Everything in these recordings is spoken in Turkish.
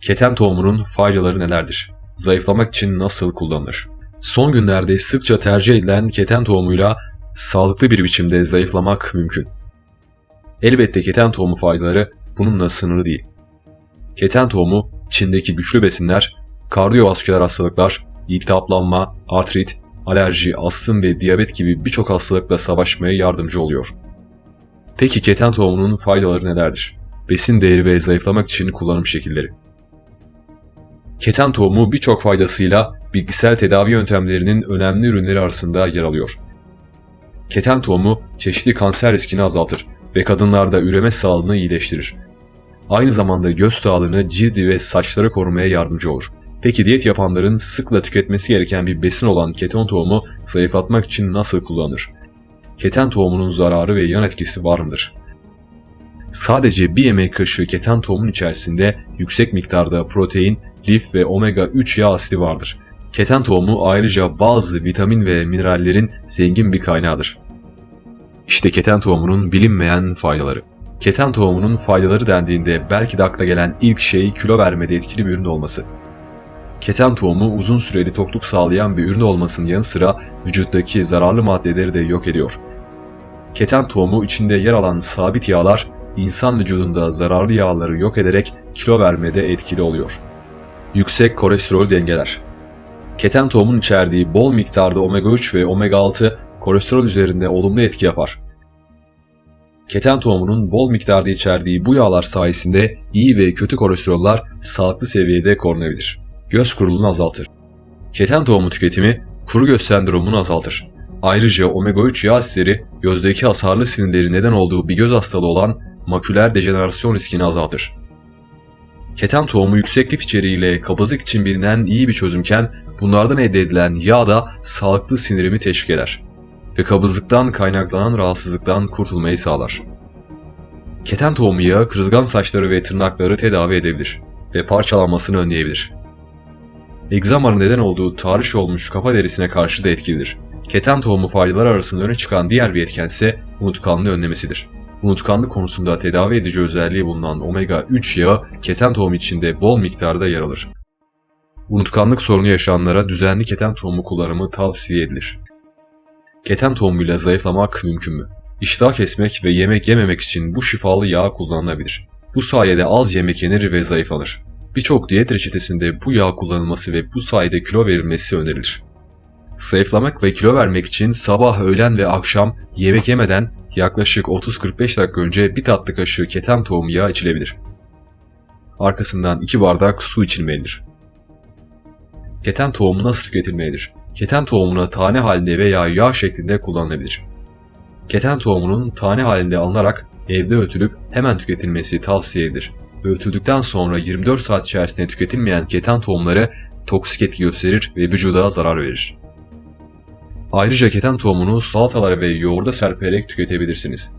Keten tohumunun faydaları nelerdir? Zayıflamak için nasıl kullanılır? Son günlerde sıkça tercih edilen keten tohumuyla sağlıklı bir biçimde zayıflamak mümkün. Elbette keten tohumu faydaları bununla sınırlı değil. Keten tohumu, içindeki güçlü besinler, kardiyovasküler hastalıklar, iltihaplanma, artrit, alerji, astım ve diyabet gibi birçok hastalıkla savaşmaya yardımcı oluyor. Peki keten tohumunun faydaları nelerdir? Besin değeri ve zayıflamak için kullanım şekilleri. Keten tohumu birçok faydasıyla bilgisayar tedavi yöntemlerinin önemli ürünleri arasında yer alıyor. Keten tohumu çeşitli kanser riskini azaltır ve kadınlarda üreme sağlığını iyileştirir. Aynı zamanda göz sağlığını, cildi ve saçları korumaya yardımcı olur. Peki diyet yapanların sıkla tüketmesi gereken bir besin olan keten tohumu zayıflatmak için nasıl kullanılır? Keten tohumunun zararı ve yan etkisi var mıdır? Sadece bir yemek kaşığı keten tohumun içerisinde yüksek miktarda protein, lif ve omega 3 yağ asidi vardır. Keten tohumu ayrıca bazı vitamin ve minerallerin zengin bir kaynağıdır. İşte keten tohumunun bilinmeyen faydaları. Keten tohumunun faydaları dendiğinde belki de akla gelen ilk şey kilo vermede etkili bir ürün olması. Keten tohumu uzun süreli tokluk sağlayan bir ürün olmasının yanı sıra vücuttaki zararlı maddeleri de yok ediyor. Keten tohumu içinde yer alan sabit yağlar insan vücudunda zararlı yağları yok ederek kilo vermede etkili oluyor. Yüksek kolesterol dengeler. Keten tohumun içerdiği bol miktarda omega 3 ve omega 6 kolesterol üzerinde olumlu etki yapar. Keten tohumunun bol miktarda içerdiği bu yağlar sayesinde iyi ve kötü kolesteroller sağlıklı seviyede korunabilir. Göz kuruluğunu azaltır. Keten tohumu tüketimi kuru göz sendromunu azaltır. Ayrıca omega 3 yağ asitleri gözdeki hasarlı sinirleri neden olduğu bir göz hastalığı olan maküler dejenerasyon riskini azaltır. Keten tohumu yüksek lif içeriğiyle kabızlık için bilinen iyi bir çözümken bunlardan elde edilen yağ da sağlıklı sindirimi teşvik eder ve kabızlıktan kaynaklanan rahatsızlıktan kurtulmayı sağlar. Keten tohumu yağı kırılgan saçları ve tırnakları tedavi edebilir ve parçalanmasını önleyebilir. Egzamanın neden olduğu tahriş olmuş kafa derisine karşı da etkilidir. Keten tohumu faydalar arasında öne çıkan diğer bir etken ise unutkanlığı önlemesidir. Unutkanlık konusunda tedavi edici özelliği bulunan omega 3 yağı keten tohumu içinde bol miktarda yer alır. Unutkanlık sorunu yaşayanlara düzenli keten tohumu kullanımı tavsiye edilir. Keten tohumuyla zayıflamak mümkün mü? İştah kesmek ve yemek yememek için bu şifalı yağ kullanılabilir. Bu sayede az yemek yenir ve zayıflanır. Birçok diyet reçetesinde bu yağ kullanılması ve bu sayede kilo verilmesi önerilir. Zayıflamak ve kilo vermek için sabah, öğlen ve akşam yemek yemeden yaklaşık 30-45 dakika önce bir tatlı kaşığı keten tohumu yağı içilebilir. Arkasından 2 bardak su içilmelidir. Keten tohumu nasıl tüketilmelidir? Keten tohumunu tane halinde veya yağ şeklinde kullanılabilir. Keten tohumunun tane halinde alınarak evde ötülüp hemen tüketilmesi tavsiye edilir. Öğütüldükten sonra 24 saat içerisinde tüketilmeyen keten tohumları toksik etki gösterir ve vücuda zarar verir. Ayrıca keten tohumunu salatalara ve yoğurda serperek tüketebilirsiniz.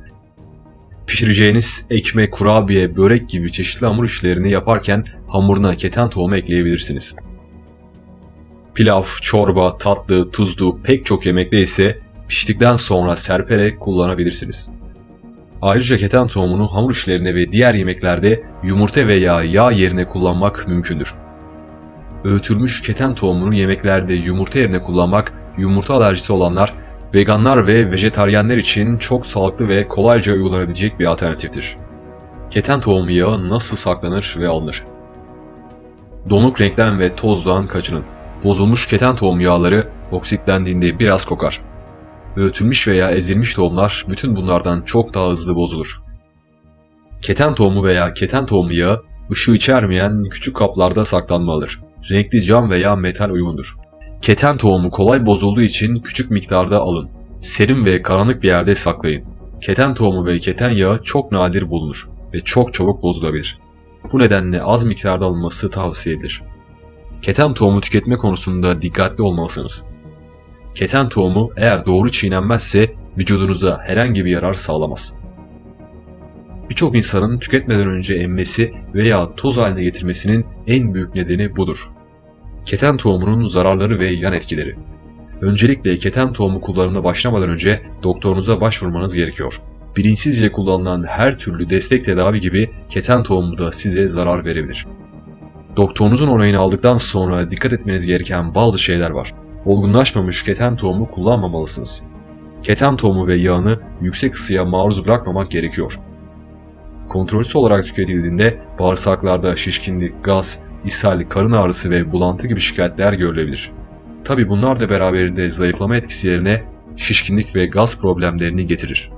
Pişireceğiniz ekmek, kurabiye, börek gibi çeşitli hamur işlerini yaparken hamuruna keten tohumu ekleyebilirsiniz. Pilav, çorba, tatlı, tuzlu pek çok yemekte ise piştikten sonra serperek kullanabilirsiniz. Ayrıca keten tohumunu hamur işlerine ve diğer yemeklerde yumurta veya yağ yerine kullanmak mümkündür. Öğütülmüş keten tohumunu yemeklerde yumurta yerine kullanmak yumurta alerjisi olanlar, veganlar ve vejetaryenler için çok sağlıklı ve kolayca uygulanabilecek bir alternatiftir. Keten tohumu yağı nasıl saklanır ve alınır? Donuk renkten ve tozdan kaçının. Bozulmuş keten tohum yağları oksitlendiğinde biraz kokar. Öğütülmüş veya ezilmiş tohumlar bütün bunlardan çok daha hızlı bozulur. Keten tohumu veya keten tohumu yağı ışığı içermeyen küçük kaplarda saklanmalıdır. Renkli cam veya metal uygundur. Keten tohumu kolay bozulduğu için küçük miktarda alın. Serin ve karanlık bir yerde saklayın. Keten tohumu ve keten yağı çok nadir bulunur ve çok çabuk bozulabilir. Bu nedenle az miktarda alınması tavsiye edilir. Keten tohumu tüketme konusunda dikkatli olmalısınız. Keten tohumu eğer doğru çiğnenmezse vücudunuza herhangi bir yarar sağlamaz. Birçok insanın tüketmeden önce emmesi veya toz haline getirmesinin en büyük nedeni budur. Keten tohumunun zararları ve yan etkileri. Öncelikle keten tohumu kullanımına başlamadan önce doktorunuza başvurmanız gerekiyor. Bilinçsizce kullanılan her türlü destek tedavi gibi keten tohumu da size zarar verebilir. Doktorunuzun onayını aldıktan sonra dikkat etmeniz gereken bazı şeyler var. Olgunlaşmamış keten tohumu kullanmamalısınız. Keten tohumu ve yağını yüksek ısıya maruz bırakmamak gerekiyor. Kontrolsüz olarak tüketildiğinde bağırsaklarda şişkinlik, gaz, ishal, karın ağrısı ve bulantı gibi şikayetler görülebilir. Tabi bunlar da beraberinde zayıflama etkisi yerine şişkinlik ve gaz problemlerini getirir.